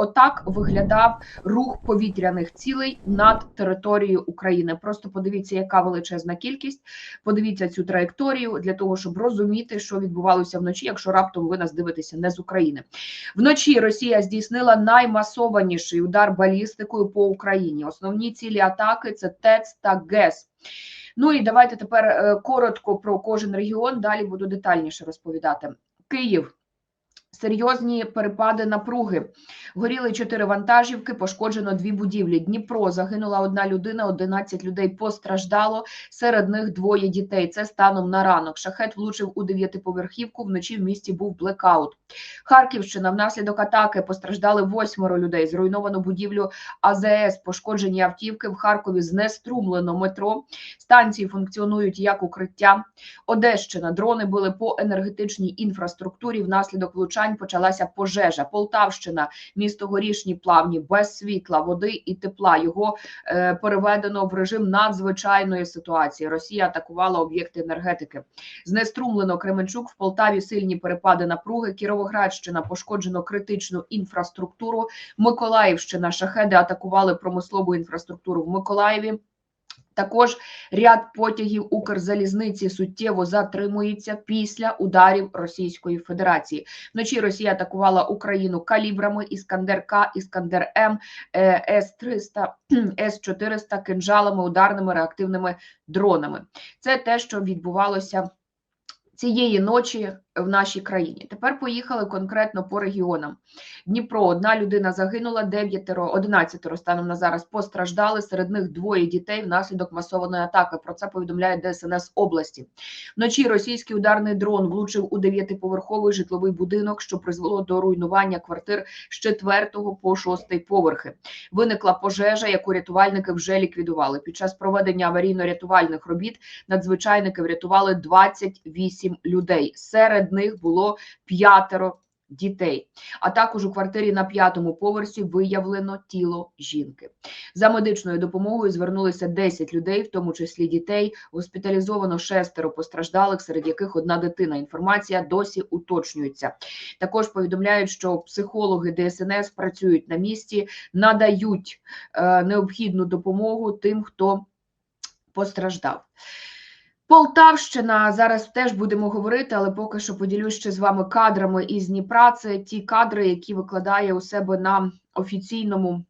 отак виглядав рух повітряних цілей над територією України. Просто подивіться, яка величезна кількість. Подивіться цю траєкторію для того, щоб розуміти, що відбувалося вночі, якщо раптом ви нас дивитеся не з України. Вночі Росія здійснила наймасованіший удар балістикою по Україні. Основні цілі атаки це ТЕЦ та ГЕС. Ну і давайте тепер е, коротко про кожен регіон. Далі буду детальніше розповідати. Київ. Серйозні перепади напруги. Горіли чотири вантажівки, пошкоджено дві будівлі. Дніпро загинула одна людина, 11 людей постраждало. Серед них двоє дітей. Це станом на ранок. Шахет влучив у дев'ятиповерхівку. Вночі в місті був блекаут. Харківщина внаслідок атаки постраждали восьмеро людей. Зруйновано будівлю АЗС, пошкоджені автівки в Харкові. Знеструмлено метро. Станції функціонують як укриття. Одещина дрони били по енергетичній інфраструктурі. Внаслідок влучань почалася пожежа. Полтавщина, місто Горішні Плавні, без світла, води і тепла. Його е, переведено в режим надзвичайної ситуації. Росія атакувала об'єкти енергетики. Знеструмлено Кременчук в Полтаві. Сильні перепади напруги. Кіровоградщина пошкоджено критичну інфраструктуру. Миколаївщина шахеди атакували промислову інфраструктуру в Миколаєві. Також ряд потягів Укрзалізниці суттєво затримується після ударів Російської Федерації. Вночі Росія атакувала Україну калібрами Іскандер К, Іскандер М, е, С-300, С-400, кинжалами, ударними реактивними дронами. Це те, що відбувалося цієї ночі в нашій країні. Тепер поїхали конкретно по регіонам. Дніпро одна людина загинула, дев'ятеро, одинадцятеро станом на зараз постраждали. Серед них двоє дітей внаслідок масованої атаки. Про це повідомляє ДСНС області. Вночі російський ударний дрон влучив у дев'ятиповерховий житловий будинок, що призвело до руйнування квартир з четвертого по шостий поверхи. Виникла пожежа, яку рятувальники вже ліквідували. Під час проведення аварійно-рятувальних робіт надзвичайники врятували 28 людей. Серед них було п'ятеро дітей. А також у квартирі на п'ятому поверсі виявлено тіло жінки. За медичною допомогою звернулися 10 людей, в тому числі дітей. Госпіталізовано шестеро постраждалих, серед яких одна дитина. Інформація досі уточнюється. Також повідомляють, що психологи ДСНС працюють на місці, надають е, необхідну допомогу тим, хто постраждав. Полтавщина зараз теж будемо говорити, але поки що поділюсь ще з вами кадрами із Дніпра. Це ті кадри, які викладає у себе на офіційному.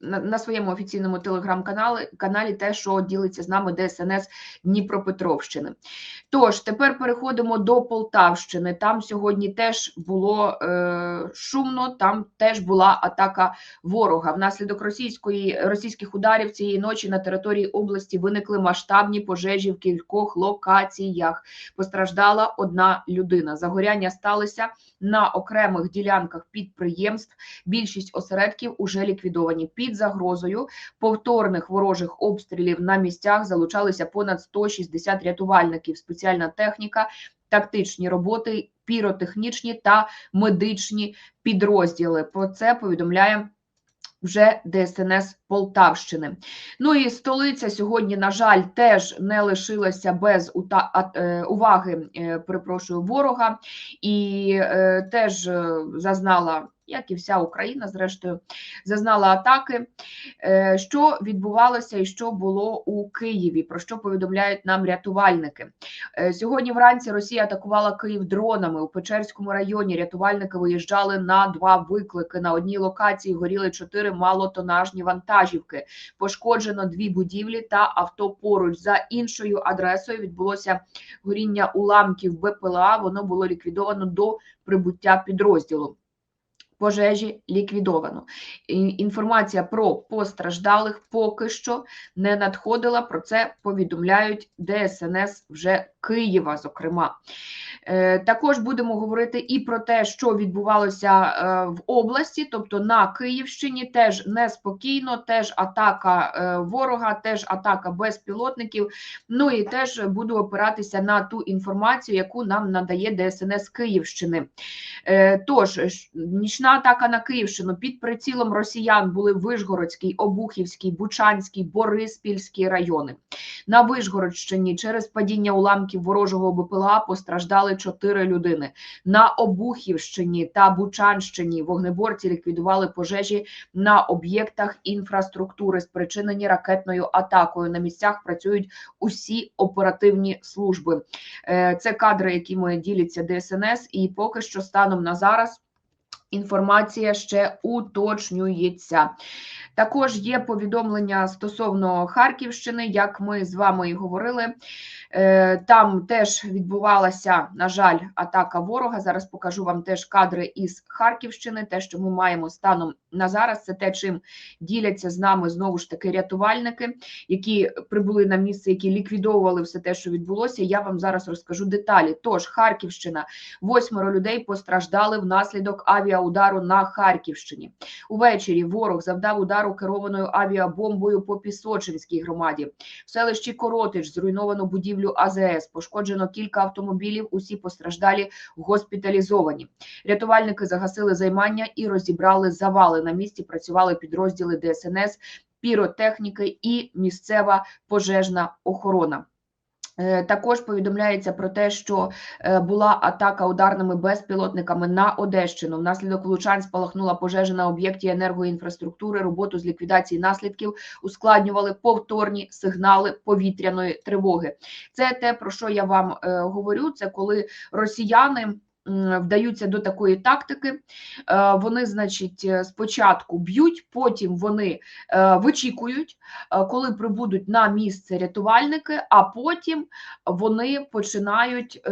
На, на своєму офіційному телеграм-каналі каналі те, що ділиться з нами ДСНС Дніпропетровщини. Тож тепер переходимо до Полтавщини. Там сьогодні теж було е, шумно, там теж була атака ворога. Внаслідок російської російських ударів цієї ночі на території області виникли масштабні пожежі в кількох локаціях. Постраждала одна людина. Загоряння сталося на окремих ділянках підприємств. Більшість осередків уже ліквідовані. Під загрозою повторних ворожих обстрілів на місцях залучалися понад 160 рятувальників, спеціальна техніка, тактичні роботи, піротехнічні та медичні підрозділи. Про це повідомляє. Вже ДСНС Полтавщини. Ну і столиця сьогодні, на жаль, теж не лишилася без е, уваги, е, перепрошую, ворога, і е, теж зазнала, як і вся Україна, зрештою, зазнала атаки. Що відбувалося і що було у Києві? Про що повідомляють нам рятувальники? Сьогодні вранці Росія атакувала Київ дронами у Печерському районі. Рятувальники виїжджали на два виклики. На одній локації горіли чотири малотонажні вантажівки. Пошкоджено дві будівлі та авто поруч. За іншою адресою відбулося горіння уламків БПЛА. Воно було ліквідовано до прибуття підрозділу. Пожежі ліквідовано. Інформація про постраждалих поки що не надходила. Про це повідомляють ДСНС вже Києва, зокрема. Е, Також будемо говорити і про те, що відбувалося е, в області, тобто на Київщині, теж неспокійно, теж атака е, ворога, теж атака безпілотників. Ну і теж буду опиратися на ту інформацію, яку нам надає ДСНС Київщини. Тож, нічна атака на Київщину під прицілом росіян були Вишгородський, Обухівський, Бучанський, Бориспільський райони. На Вишгородщині через падіння уламків уламків ворожого БПЛА постраждали чотири людини. На Обухівщині та Бучанщині вогнеборці ліквідували пожежі на об'єктах інфраструктури, спричинені ракетною атакою. На місцях працюють усі оперативні служби. Е, Це кадри, якими діляться ДСНС, і поки що станом на зараз. Інформація ще уточнюється. Також є повідомлення стосовно Харківщини, як ми з вами і говорили. Е, Там теж відбувалася, на жаль, атака ворога. Зараз покажу вам теж кадри із Харківщини. Те, що ми маємо станом на зараз, це те, чим діляться з нами знову ж таки рятувальники, які прибули на місце, які ліквідовували все те, що відбулося. Я вам зараз розкажу деталі. Тож Харківщина, восьмеро людей постраждали внаслідок авіаудару на Харківщині. Увечері ворог завдав удару керованою авіабомбою по Пісочинській громаді. В селищі Коротич зруйновано будівлю АЗС, пошкоджено кілька автомобілів. Усі постраждалі госпіталізовані. Рятувальники загасили займання і розібрали завали. На місці працювали підрозділи ДСНС, піротехніки і місцева пожежна охорона. Е, Також повідомляється про те, що е, була атака ударними безпілотниками на Одещину. Внаслідок влучань спалахнула пожежа на об'єкті енергоінфраструктури. Роботу з ліквідації наслідків ускладнювали повторні сигнали повітряної тривоги. Це те, про що я вам е, говорю. Це коли росіяни. Вдаються до такої тактики, Е, вони, значить, е, спочатку б'ють, потім вони е, вичікують, коли прибудуть на місце рятувальники, а потім вони починають,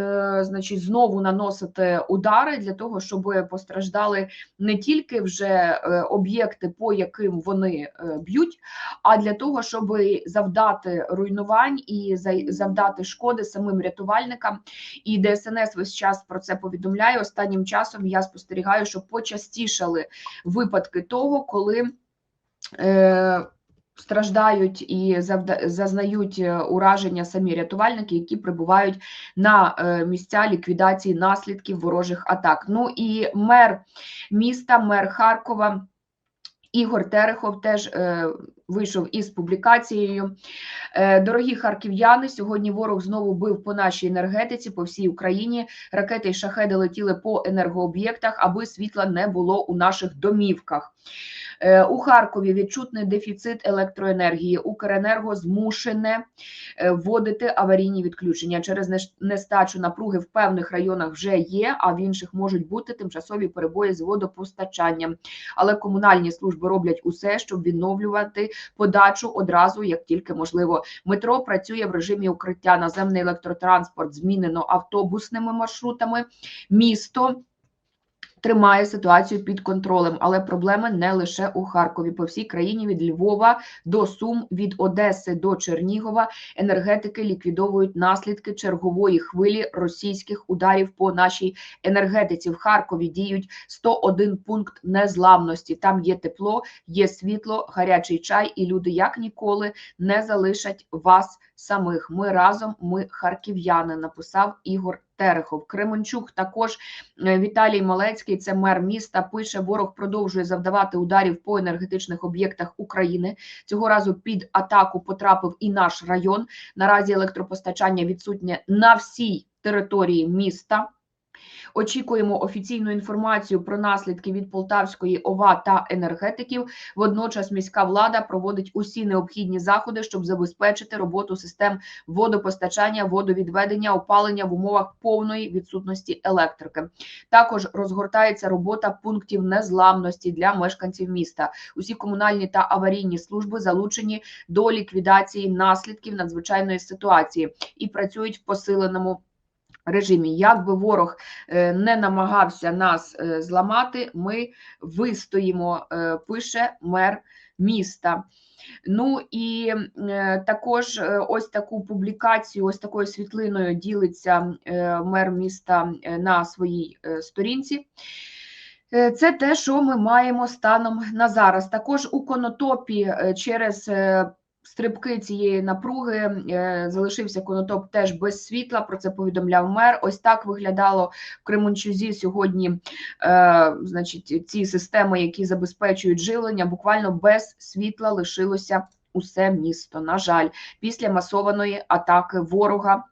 значить, знову наносити удари для того, щоб постраждали не тільки вже об'єкти, по яким вони б'ють, а для того, щоб завдати руйнувань і завдати шкоди самим рятувальникам. І ДСНС весь час про це повідомляє. Останнім часом я спостерігаю, що почастішали випадки того, коли. Е, Страждають і завда- зазнають е, ураження самі рятувальники, які прибувають на е, місця ліквідації наслідків ворожих атак. Ну і мер міста, мер Харкова Ігор Терехов теж е, вийшов із публікацією. Е, Дорогі харків'яни, сьогодні ворог знову бив по нашій енергетиці, по всій Україні. Ракети й шахеди летіли по енергооб'єктах, аби світла не було у наших домівках. Е, У Харкові відчутний дефіцит електроенергії. Укренерго змушене е, вводити аварійні відключення. Через нестачу напруги в певних районах вже є, а в інших можуть бути тимчасові перебої з водопостачанням. Але комунальні служби роблять усе, щоб відновлювати подачу одразу, як тільки можливо. Метро працює в режимі укриття. Наземний електротранспорт змінено автобусними маршрутами. Місто тримає ситуацію під контролем, але проблеми не лише у Харкові. По всій країні від Львова до Сум, від Одеси до Чернігова енергетики ліквідовують наслідки чергової хвилі російських ударів по нашій енергетиці. В Харкові діють 101 пункт незламності. Там є тепло, є світло, гарячий чай, і люди як ніколи не залишать вас самих. Ми разом, ми харків'яни. Написав Ігор Терехов. Кременчук також Е, Віталій Малецький, це мер міста. Пише: ворог продовжує завдавати ударів по енергетичних об'єктах України. Цього разу під атаку потрапив і наш район. Наразі електропостачання відсутнє на всій території міста. Очікуємо офіційну інформацію про наслідки від Полтавської ОВА та енергетиків. Водночас міська влада проводить усі необхідні заходи, щоб забезпечити роботу систем водопостачання, водовідведення, опалення в умовах повної відсутності електрики. Також розгортається робота пунктів незламності для мешканців міста. Усі комунальні та аварійні служби залучені до ліквідації наслідків надзвичайної ситуації і працюють в посиленому режимі. Як би ворог е, не намагався нас е, зламати, ми вистоїмо, е, пише мер міста. Ну і також ось таку публікацію, ось такою світлиною ділиться мер міста на своїй сторінці. Це те, що ми маємо станом на зараз. Також у Конотопі через стрибки цієї напруги е, залишився Конотоп теж без світла. Про це повідомляв мер. Ось так виглядало в Кременчузі сьогодні. Е, Значить, ці системи, які забезпечують живлення, буквально без світла лишилося усе місто. На жаль, після масованої атаки ворога.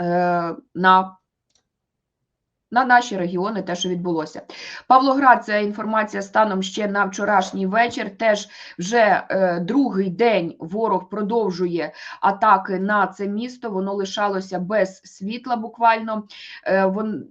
е, на на наші регіони, те, що відбулося. Павлоград, це інформація станом ще на вчорашній вечір. Теж вже е, другий день ворог продовжує атаки на це місто. Воно лишалося без світла буквально. Е, вон,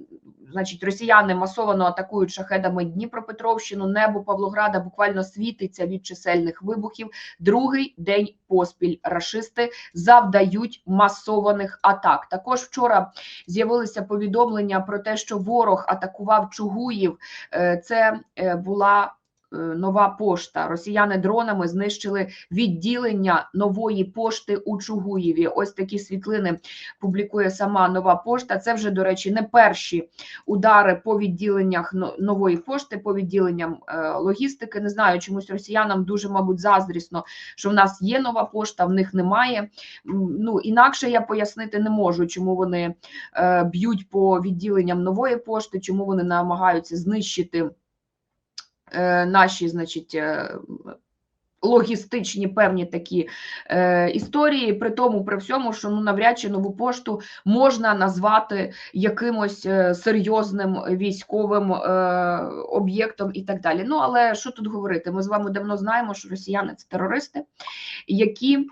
значить, росіяни масовано атакують шахедами Дніпропетровщину. Небо Павлограда буквально світиться від чисельних вибухів. Другий день поспіль рашисти завдають масованих атак. Також вчора з'явилися повідомлення про те, що ворог атакував Чугуїв. Е, Це е, була нова пошта. Росіяни дронами знищили відділення нової пошти у Чугуєві. Ось такі світлини публікує сама нова пошта. Це вже, до речі, не перші удари по відділеннях нової пошти, по відділенням е, логістики. Не знаю, чомусь росіянам дуже, мабуть, заздрісно, що в нас є нова пошта, в них немає. Ну інакше я пояснити не можу, чому вони е, б'ють по відділенням нової пошти, чому вони намагаються знищити е, наші, значить. е, Логістичні певні такі е, історії, при тому, при всьому, що ну навряд чи нову пошту можна назвати якимось е, серйозним військовим е, об'єктом і так далі. Ну але що тут говорити? Ми з вами давно знаємо, що росіяни це терористи, які е,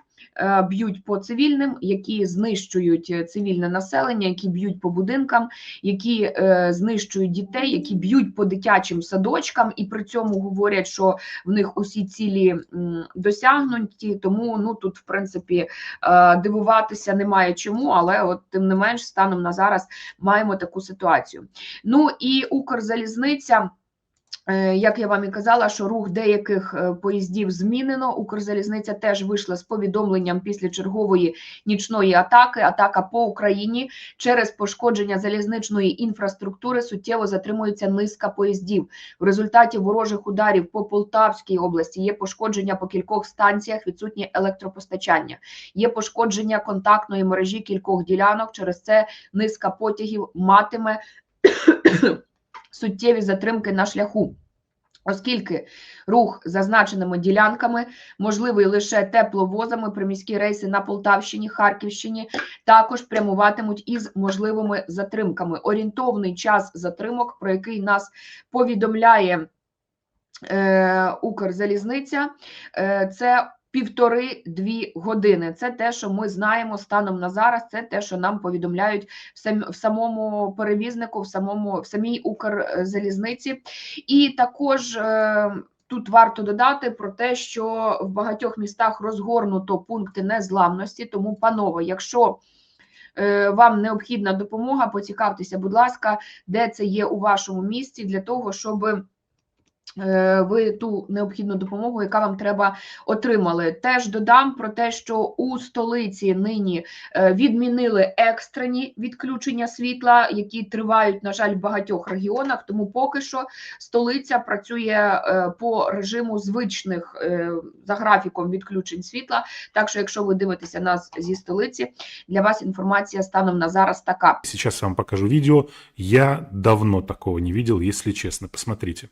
б'ють по цивільним, які знищують е, цивільне населення, які б'ють по будинкам, які е, знищують дітей, які б'ють по дитячим садочкам, і при цьому говорять, що в них усі цілі досягнуті. Тому ну тут, в принципі, е, дивуватися немає чому, але от тим не менш, станом на зараз маємо таку ситуацію. Ну і Укрзалізниця. Е, Як я вам і казала, що рух деяких е, поїздів змінено. Укрзалізниця теж вийшла з повідомленням після чергової нічної атаки. Атака по Україні через пошкодження залізничної інфраструктури суттєво затримується низка поїздів. В результаті ворожих ударів по Полтавській області є пошкодження по кількох станціях, відсутнє електропостачання, є пошкодження контактної мережі кількох ділянок. Через це низка потягів матиме суттєві затримки на шляху. Оскільки рух зазначеними ділянками можливий лише тепловозами, приміські рейси на Полтавщині, Харківщині також прямуватимуть із можливими затримками. Орієнтовний час затримок, про який нас повідомляє е, Укрзалізниця, е, це півтори-дві години. Це те, що ми знаємо станом на зараз. Це те, що нам повідомляють в, сам, в самому перевізнику, в самому в самій Укрзалізниці, і також. Е, Тут варто додати про те, що в багатьох містах розгорнуто пункти незламності. Тому, панове, якщо е, вам необхідна допомога, поцікавтеся, будь ласка, де це є у вашому місті, для того, щоб ви ту необхідну допомогу, яка вам треба, отримали. Теж додам про те, що у столиці нині е, відмінили екстрені відключення світла, які тривають, на жаль, в багатьох регіонах. Тому поки що столиця працює е, по режиму звичних е, за графіком відключень світла. Так що, якщо ви дивитеся нас зі столиці, для вас інформація станом на зараз така. Сейчас я вам покажу видео. Я давно такого не видел, если честно. Посмотрите.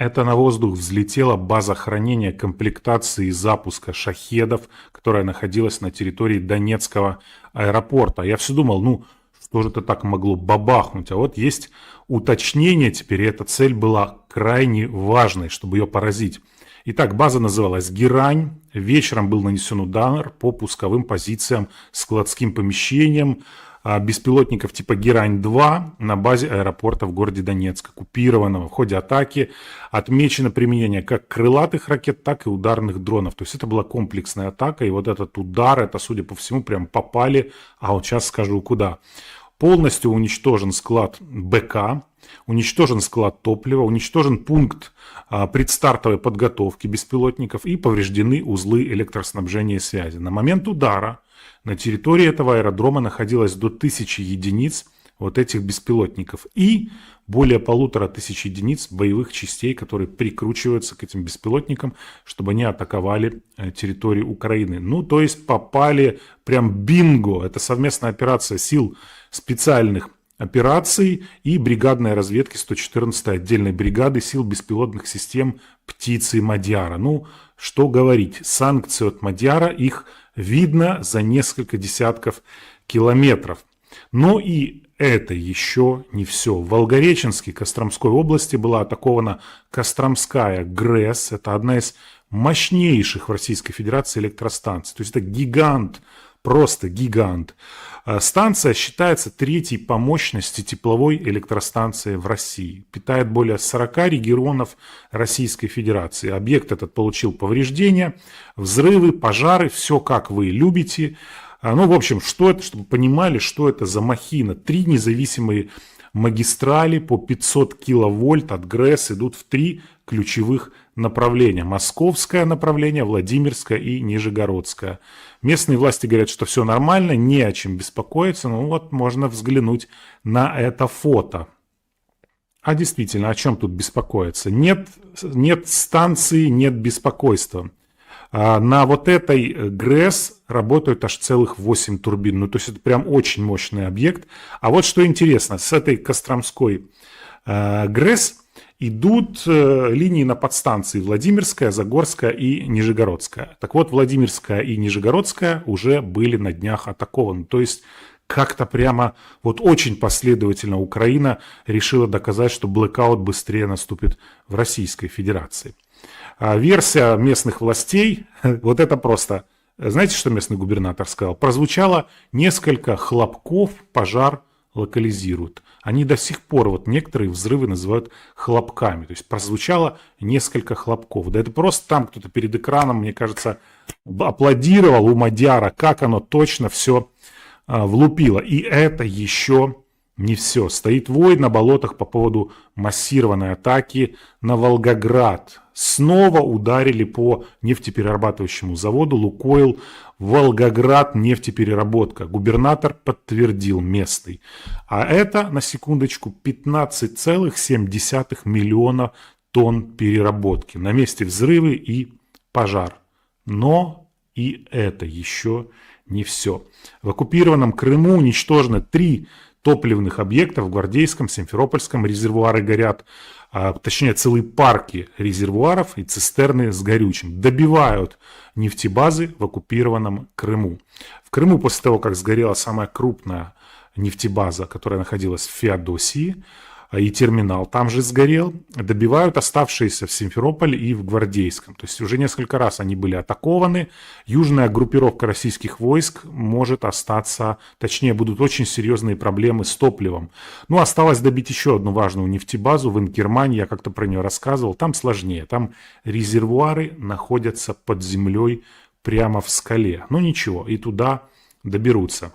Это на воздух взлетела база хранения комплектации запуска шахедов, которая находилась на территории Донецкого аэропорта. Я все думал, ну, что же это так могло бабахнуть? А вот есть уточнение теперь, и эта цель была крайне важной, чтобы ее поразить. Итак, база называлась «Герань». Вечером был нанесен удар по пусковым позициям, складским помещениям беспилотников типа «Герань-2» на базе аэропорта в городе Донецк, оккупированного. В ходе атаки отмечено применение как крылатых ракет, так и ударных дронов. То есть это была комплексная атака, и вот этот удар, это, судя по всему, прям попали, а вот сейчас скажу куда. Полностью уничтожен склад БК, уничтожен склад топлива, уничтожен пункт а, предстартовой подготовки беспилотников и повреждены узлы электроснабжения и связи. На момент удара на территории этого аэродрома находилось до 1000 единиц вот этих беспилотников. И более полутора тысяч единиц боевых частей, которые прикручиваются к этим беспилотникам, чтобы они атаковали э, территорию Украины. Ну, то есть попали прям бинго. Это совместная операция сил специальных операций и бригадной разведки 114-й отдельной бригады сил беспилотных систем «Птицы Мадьяра». Ну, что говорить, санкции от Мадьяра, их видно за несколько десятков километров. Но и это еще не все. В Волгореченске Костромской области была атакована Костромская ГРЭС. Это одна из мощнейших в Российской Федерации электростанций. То есть это гигант, просто гигант. А Станция считается третьей по мощности тепловой электростанцией в России. Питает более 40 регионов Российской Федерации. Объект этот получил повреждения, взрывы, пожары, все как вы любите. А, Ну, в общем, что это, чтобы понимали, что это за махина. Три независимые магистрали по 500 киловольт от ГРЭС идут в три ключевых направления. Московское направление, Владимирское и Нижегородское. Местные власти говорят, что все нормально, не о чем беспокоиться. Ну вот можно взглянуть на это фото. А действительно, о чем тут беспокоиться? Нет, нет станции, нет беспокойства. А На вот этой ГРЭС работают аж целых 8 турбин. Ну, то есть это прям очень мощный объект. А вот что интересно, с этой Костромской ГРЭС идут э, линии на подстанции Владимирская, Загорская и Нижегородская. Так вот, Владимирская и Нижегородская уже были на днях атакованы. То есть как-то прямо вот очень последовательно Украина решила доказать, что блэкаут быстрее наступит в Российской Федерации. А версия местных властей, вот это просто, знаете, что местный губернатор сказал? Прозвучало несколько хлопков, пожар локализируют. Они до сих пор, вот некоторые взрывы называют хлопками. То есть прозвучало несколько хлопков. Да это просто там кто-то перед экраном, мне кажется, аплодировал у Мадяра, как оно точно все а, влупило. И это еще не все. Стоит вой на болотах по поводу массированной атаки на Волгоград. Снова ударили по нефтеперерабатывающему заводу «Лукойл» Волгоград нефтепереработка. Губернатор подтвердил местный. А это, на секундочку, 15,7 миллиона тонн переработки. На месте взрывы и пожар. Но и это еще не все. В оккупированном Крыму уничтожено три топливных объектов в Гвардейском, Симферопольском резервуары горят, а, точнее целые парки резервуаров и цистерны с горючим. Добивают нефтебазы в оккупированном Крыму. В Крыму после того, как сгорела самая крупная нефтебаза, которая находилась в Феодосии, и терминал там же сгорел, добивают оставшиеся в Симферополе и в Гвардейском. То есть уже несколько раз они были атакованы. Южная группировка российских войск может остаться, точнее будут очень серьезные проблемы с топливом. Ну, осталось добить еще одну важную нефтебазу в Инкермане, я как-то про нее рассказывал. Там сложнее, там резервуары находятся под землей прямо в скале. Ну ничего, и туда доберутся.